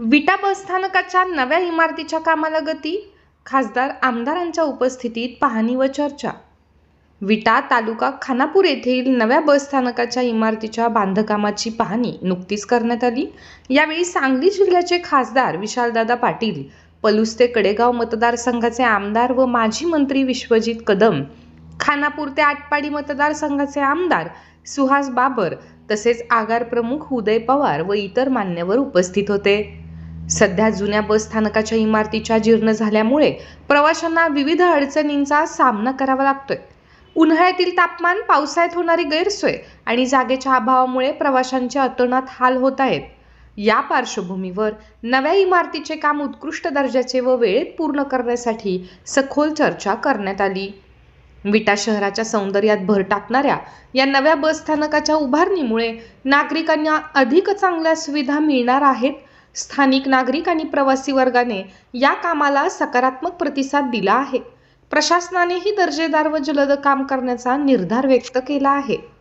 विटा बसस्थानकाच्या नव्या इमारतीच्या कामाला गती खासदार आमदारांच्या उपस्थितीत पाहणी व चर्चा. विटा तालुका खानापूर येथील नव्या बसस्थानकाच्या इमारतीच्या बांधकामाची पाहणी नुकतीच करण्यात आली. यावेळी सांगली जिल्ह्याचे खासदार विशालदादा पाटील पलुस्ते कडेगाव मतदारसंघाचे आमदार व माजी मंत्री विश्वजित कदम खानापूर ते आटपाडी मतदारसंघाचे आमदार सुहास बाबर तसेच आगार प्रमुख उदय पवार व इतर मान्यवर उपस्थित होते. सध्या जुन्या बस स्थानकाच्या इमारतीच्या जीर्ण झाल्यामुळे प्रवाशांना विविध अडचणींचा सामना करावा लागतोय. उन्हाळ्यातील तापमान पावसाळ्यात होणारी गैरसोय आणि जागेच्या अभावामुळे प्रवाशांचे अतोनात हाल होत आहेत. या पार्श्वभूमीवर नव्या इमारतीचे काम उत्कृष्ट दर्जाचे व वेळेत पूर्ण करण्यासाठी सखोल चर्चा करण्यात आली. विटा शहराच्या सौंदर्यात भर टाकणाऱ्या या नव्या बस स्थानकाच्या उभारणीमुळे नागरिकांना अधिक चांगल्या सुविधा मिळणार आहेत स्थानिक नागरिक आणि प्रवासी वर्गाने या कामाला सकारात्मक प्रतिसाद दिला आहे. प्रशासनानेही दर्जेदार व जलद काम करण्याचा निर्धार व्यक्त केला आहे.